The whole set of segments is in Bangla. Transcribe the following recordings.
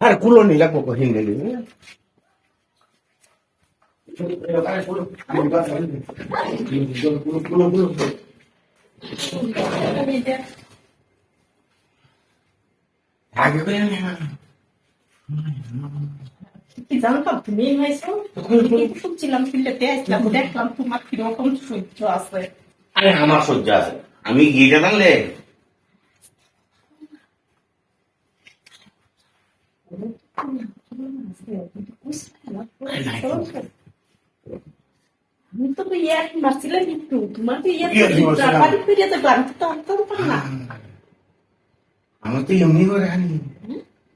আর কুলো নি লাগবো কহিন গেলি আগে করে কি জানো তো তুমি হয়েছো শুনছিলাম ফিল্ডে আসলাম দেখলাম তোমার কীরকম সহ্য আছে। আরে আমার সহ্য আছে। আমি গিয়ে জানলে আমি তো মারছিলাম একটু। তোমার তো মারছিলাম। বাড়ি ফিরে যাবে আমি তো আনতাম না আমার তো এমনি করে আনি।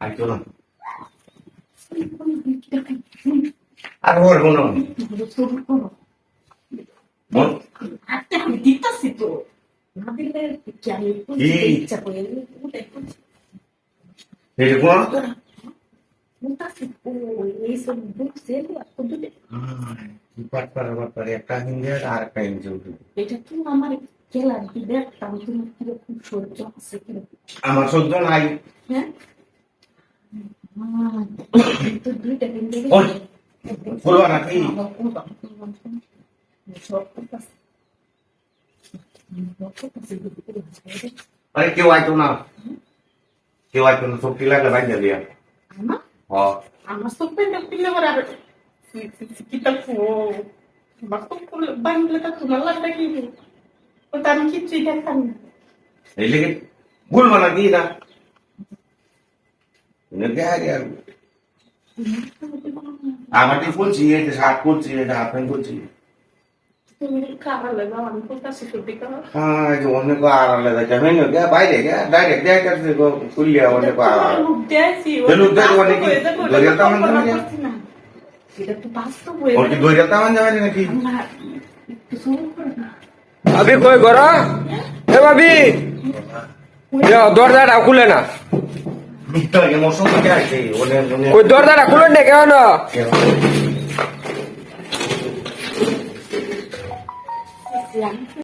আর ওর কোনো। মন আচ্ছা আমি দিতাছি তো না দিলে কি আমি ইচ্ছা করে কোনো একটা হিন্দি আর একটা উঠে এটা তো আমার খেলা দেখতাম তুমি কীরকম সহ্য আছে কীরকম আমার সহ্য নাই। হ্যাঁ? আহ, তো দুইটা দিন দেখে ওই, বলবা নাকি? আরে কেউ আইতো না কেউ আইতো না সব লাগলে বাইরে দিয়া হ আমার তো পেন্টা পিলে করে আর কিতা ফো আমার তো বাংলা তা তোমার লাগবে কি ওটা আমি কিছুই দেখতাম না এই লেগে বলব এনে আর আমাকে বলছি এটা শার্ট করছি এটা হাফ প্যান্ট করছি হ্যাঁ দেখ দেখে হয়ে না ভাবি কই ঘর এ ভাবি। দরজাটা খুলে না। ইমোশন থেকে আসে অনেক কই দরজাটা খুলে না কেন?